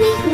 me